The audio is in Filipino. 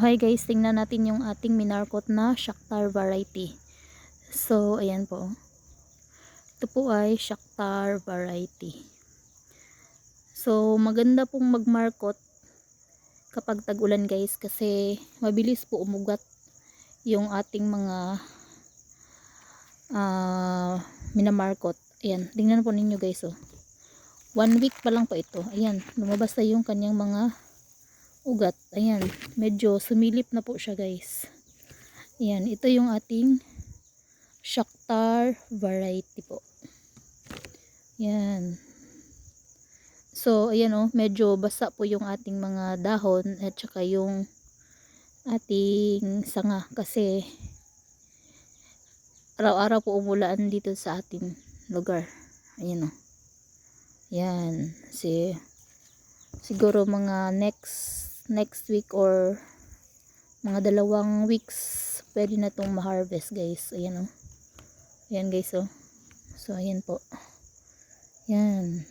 hi guys, tingnan natin yung ating minarkot na Shakhtar variety. So, ayan po. Ito po ay Shakhtar variety. So, maganda pong magmarkot kapag tag-ulan guys kasi mabilis po umugat yung ating mga ah minamarkot. Ayan, tingnan po ninyo guys oh. One week pa lang po ito. Ayan, lumabas na yung kanyang mga ugat. Ayan, medyo sumilip na po siya guys. Ayan, ito yung ating Shakhtar variety po. Ayan. So, ayan oh, medyo basa po yung ating mga dahon at saka yung ating sanga kasi araw-araw po umulan dito sa ating lugar. Ayan oh. Yan. Si siguro mga next next week or mga dalawang weeks pwede na itong ma-harvest guys. Ayan oh. Ayan guys oh. So ayan po. Yan.